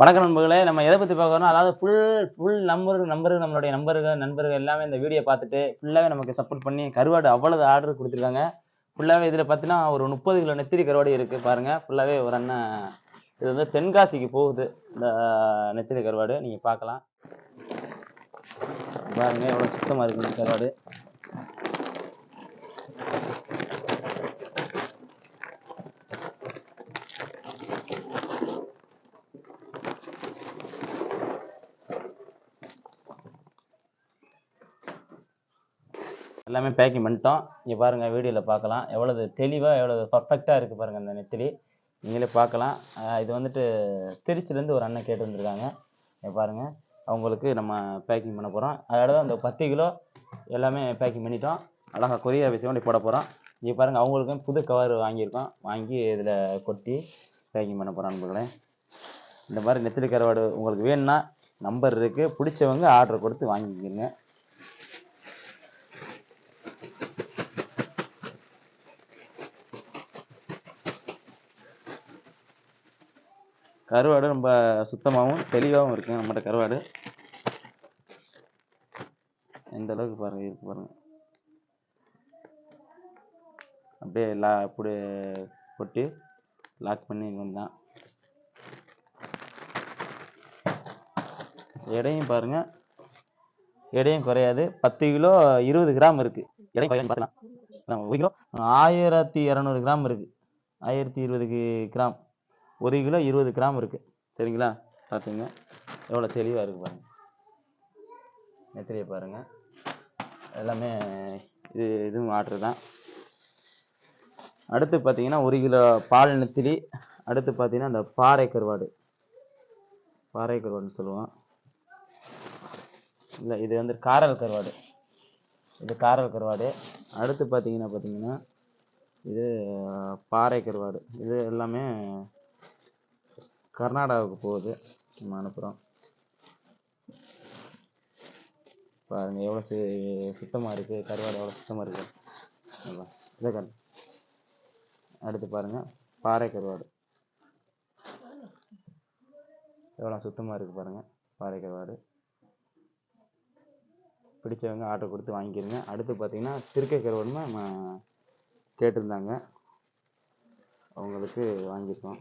வணக்கம் நண்பர்களே. நம்ம எதை பற்றி பார்க்கறோம் அதாவது ஃபுல் ஃபுல் நம்பர் நம்பரு நம்மளுடைய நம்பர்கள் நண்பர்கள் எல்லாமே இந்த வீடியோ பார்த்துட்டு ஃபுல்லாகவே நமக்கு சப்போர்ட் பண்ணி கருவாடு அவ்வளவு ஆர்டர் கொடுத்துருக்காங்க. ஃபுல்லாகவே இதில் பார்த்தீங்கன்னா ஒரு முப்பது கிலோ நெத்திரி கருவாடு இருக்குது பாருங்கள் ஃபுல்லாகவே ஒரு அண்ணன் இது வந்து தென்காசிக்கு போகுது இந்த நெத்திரி கருவாடு. நீங்கள் பார்க்கலாம். பாருங்க எவ்வளோ சுத்தமாக இருக்குது கருவாடு. எல்லாமே பேக்கிங் பண்ணிட்டோம். இங்கே பாருங்கள் வீடியோவில் பார்க்கலாம். எவ்வளவு தெளிவாக எவ்வளவு பர்ஃபெக்டாக இருக்குது பாருங்கள் அந்த நெத்திலி. நீங்களே பார்க்கலாம். இது வந்துட்டு திருச்சிலேருந்து ஒரு அண்ணன் கேட்டு வந்திருக்காங்க. இங்கே பாருங்கள் அவங்களுக்கு நம்ம பேக்கிங் பண்ண போகிறோம் அதோட அந்த பத்து கிலோ எல்லாமே பேக்கிங் பண்ணிட்டோம். அழகாக கொரிய விஷயம் போட போகிறோம் இங்கே பாருங்கள் அவங்களுக்கும் புது கவர் வாங்கியிருக்கோம். வாங்கி இதில் கொட்டி பேக்கிங் பண்ண போகிறோம் நண்பர்களே. இந்த மாதிரி நெத்திலி கருவாடு உங்களுக்கு வேணும்னா நம்பர் இருக்குது பிடிச்சவங்க ஆர்டர் கொடுத்து வாங்கிக்கிங்க. கருவாடு ரொம்ப சுத்தமாகவும் தெளிவாகவும் இருக்குங்க நம்மகிட்ட கருவாடு. எந்த அளவுக்கு பாருங்க இருக்கு பாருங்க. அப்படியே லா அப்படி போட்டு லாக் பண்ணி வந்தான் எடையும் பாருங்க. எடையும் குறையாது. பத்து கிலோ இருபது கிராம் இருக்கு. எடையும் குறையாது பார்க்கலாம் ஒரு கிலோ ஆயிரத்தி இரநூறு கிராம் இருக்கு. ஆயிரத்தி இருபது கிராம். ஒரு கிலோ இருபது கிராம் இருக்குது சரிங்களா? பார்த்துங்க. எவ்வளோ தெளிவாக இருக்குது பாருங்கள் நெத்திரியை பாருங்கள் எல்லாமே இது இதுவும் ஆர்டர் தான். அடுத்து பார்த்தீங்கன்னா ஒரு கிலோ பால் நெத்திலி. அடுத்து பார்த்தீங்கன்னா அந்த பாறை கருவாடு. பாறை கருவாடுன்னு சொல்லுவோம். இல்லை இது வந்து காரல் கருவாடு. இது காரல் கருவாடு. அடுத்து பார்த்தீங்கன்னா பார்த்தீங்கன்னா இது பாறை கருவாடு. இது எல்லாமே கர்நாடகாவுக்கு போகுது. நம்ம அனுப்புகிறோம் பாருங்க எவ்வளோ சு சுத்தமாக இருக்குது கருவாடு எவ்வளோ சுத்தமாக இருக்குது இதை கண் அடுத்து பாருங்கள் பாறை கருவாடு. எவ்வளோ சுத்தமாக இருக்குது பாருங்கள் பாறை கருவாடு. பிடிச்சவங்க ஆர்டர் கொடுத்து வாங்கிக்கிறங்க அடுத்து பார்த்தீங்கன்னா திருக்கை கருவாடுமா நம்ம கேட்டிருந்தாங்க. அவங்களுக்கு வாங்கியிருக்கோம்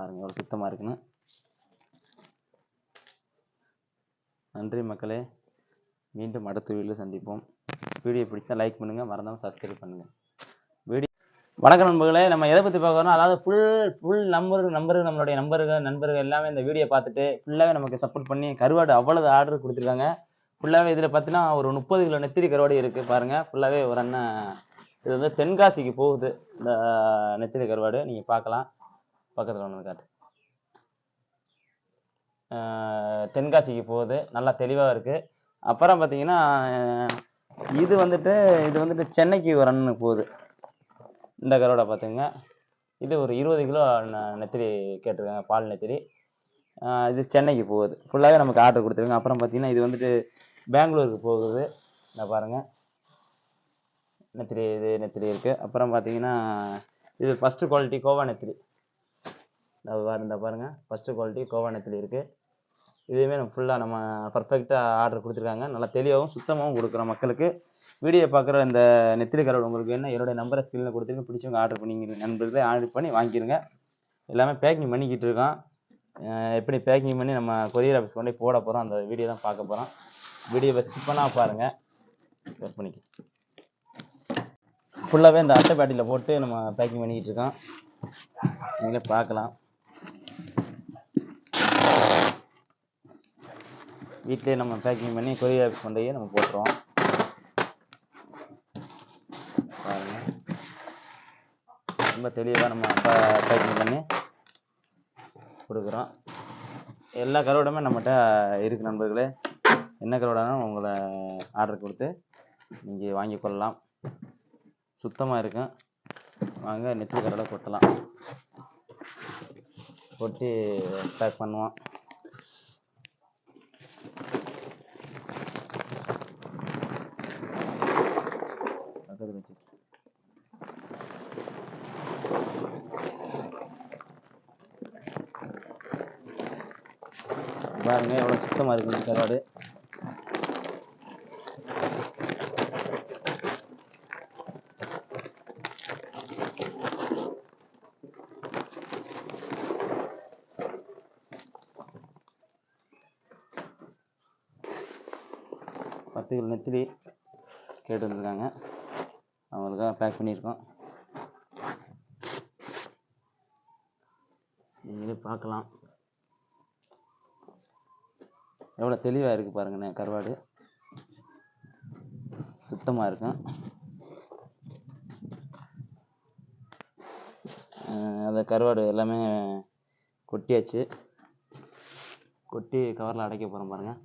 பாருங்க எவ்வளோ சுத்தமாக இருக்குன்னு. நன்றி மக்களே. மீண்டும் அடுத்த வீடியோவில் சந்திப்போம். வீடியோ பிடிச்சா லைக் பண்ணுங்கள் மறந்தாமல் சப்ஸ்கிரைப் பண்ணுங்கள் வீடியோ வணக்கம் நண்பர்களே நம்ம எதை பற்றி பார்க்கறோம் அதாவது ஃபுல் ஃபுல் நம்பர் நம்பரு நம்மளுடைய நம்பர்கள் நண்பர்கள் எல்லாமே இந்த வீடியோ பார்த்துட்டு ஃபுல்லாகவே நமக்கு சப்போர்ட் பண்ணி கருவாடு அவ்வளவு ஆர்டர் கொடுத்துருக்காங்க. ஃபுல்லாகவே இதில் பார்த்தீங்கன்னா ஒரு முப்பது கிலோ நெத்திரி கருவாடு இருக்குது பாருங்கள் ஃபுல்லாகவே ஒரு அண்ணன் இது வந்து தென்காசிக்கு போகுது இந்த நெத்திரி கருவாடு. நீங்கள் பார்க்கலாம். பக்கத்தில் ஒன்று காட்டு. தென்காசிக்கு போகுது. நல்லா தெளிவாக இருக்குது அப்புறம் பார்த்தீங்கன்னா இது வந்துட்டு இது வந்துட்டு சென்னைக்கு ஒரு ரன்னு போகுது. இந்த கருவாடை பார்த்துங்க இது ஒரு இருபது கிலோ நெத்திரி கேட்டிருக்காங்க பால் நெத்திரி இது சென்னைக்கு போகுது. ஃபுல்லாகவே நமக்கு ஆர்டர் கொடுத்துருங்க அப்புறம் பார்த்தீங்கன்னா இது வந்துட்டு பெங்களூருக்கு போகுது. இந்த பாருங்கள் நெத்திரி இது நெத்திரி இருக்குது அப்புறம் பார்த்தீங்கன்னா இது ஃபஸ்ட்டு குவாலிட்டி கோவா நெத்திரி இந்த பாரு இந்த பாருங்கள் ஃபஸ்ட்டு குவாலிட்டி கோவா இருக்குது இதுவுமே நம்ம ஃபுல்லாக நம்ம பர்ஃபெக்டாக ஆர்டர் கொடுத்துருக்காங்க. நல்லா தெளிவாகவும் சுத்தமாகவும் கொடுக்குறோம் மக்களுக்கு. வீடியோ பார்க்குற இந்த நெத்திலி உங்களுக்கு என்ன என்னுடைய நம்பரை ஸ்க்ரீனில் கொடுத்துருங்க. பிடிச்சவங்க ஆர்டர் பண்ணிங்க நண்பர்களே ஆர்டர் பண்ணி வாங்கிடுங்க எல்லாமே பேக்கிங் பண்ணிக்கிட்டு இருக்கோம். எப்படி பேக்கிங் பண்ணி நம்ம கொரியர் ஆஃபீஸ் கொண்டு போட போகிறோம் அந்த வீடியோ தான் பார்க்க போகிறோம் வீடியோவை ஸ்கிப் பண்ணால் பாருங்கள் வெயிட் பண்ணிக்க ஃபுல்லாகவே இந்த அட்டை பேட்டியில் போட்டு நம்ம பேக்கிங் பண்ணிக்கிட்டு இருக்கோம். நீங்களே பார்க்கலாம். வீட்டிலே நம்ம பேக்கிங் பண்ணி கொரியர் ஆஃபீஸ் நம்ம போட்டுருவோம். ரொம்ப தெளிவாக நம்ம பேக்கிங் பண்ணி கொடுக்குறோம். எல்லா கருவாடுமே நம்மகிட்ட இருக்கு நண்பர்களே. என்ன கருவாடாலும் உங்களை ஆர்டர் கொடுத்து நீங்கள் வாங்கி கொள்ளலாம். சுத்தமாக இருக்கும். வாங்க நெத்திலி கருவாடை கொட்டலாம். கொட்டி பேக் பண்ணுவோம். இருந்துச்சு பாருங்க எவ்வளோ சுத்தமாக இருக்குது கருவாடு. பத்து கிலோ நெத்திலி கேட்டு வந்துருக்காங்க. அவங்களுக்காக பேக் பண்ணியிருக்கோம். நீங்களே பார்க்கலாம். எவ்வளோ தெளிவாக இருக்குது பாருங்கண்ணே கருவாடு. சுத்தமாக இருக்கும். அந்த கருவாடு எல்லாமே கொட்டியாச்சு. கொட்டி கவரில் அடைக்க போகிறோம் பாருங்கள்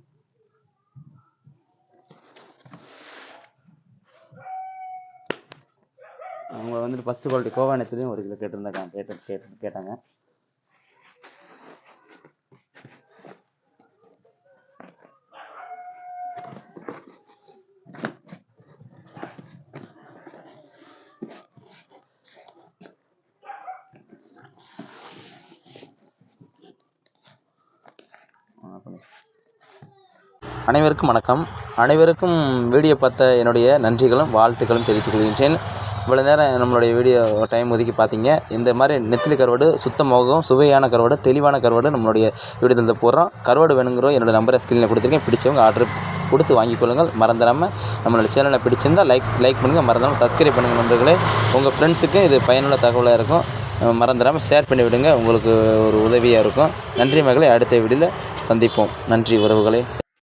அவங்க வந்துட்டு ஃபஸ்ட்டு குவாலிட்டி கோவானத்துலேயும் ஒரு கிலோ கேட்டிருந்தாங்க. கேட்டு கேட்டு கேட்டாங்க. அனைவருக்கும் வணக்கம். அனைவருக்கும் வீடியோ பார்த்த என்னுடைய நன்றிகளும் வாழ்த்துக்களும் தெரிவித்துக் கொள்கின்றேன். இவ்வளோ நேரம் நம்மளுடைய வீடியோ டைம் ஒதுக்கி பார்த்தீங்க. இந்த மாதிரி நெத்திலி கருவாடு சுத்தமாகவும் சுவையான கருவாடு தெளிவான கருவாடு நம்மளுடைய வீடியோ தந்து போடுறோம். கருவாடு வேணுங்கிற என்னோட நம்பரை ஸ்க்ரீனில் கொடுத்துருக்கேன். பிடிச்சவங்க ஆர்டர் கொடுத்து வாங்கிக்கொள்ளுங்கள் மறந்துடாமல் நம்மளோட சேனலை பிடிச்சிருந்தா லைக் லைக் பண்ணுங்கள் மறந்துடாமல் சப்ஸ்கிரைப் பண்ணுங்கள் நண்பர்களே. உங்கள் ஃப்ரெண்ட்ஸுக்கு இது பயனுள்ள தகவலாக இருக்கும். மறந்துடாமல் ஷேர் பண்ணி விடுங்க. உங்களுக்கு ஒரு உதவியாக இருக்கும். நன்றி மகளே. அடுத்த வீடியோவில் சந்திப்போம். நன்றி உறவுகளே.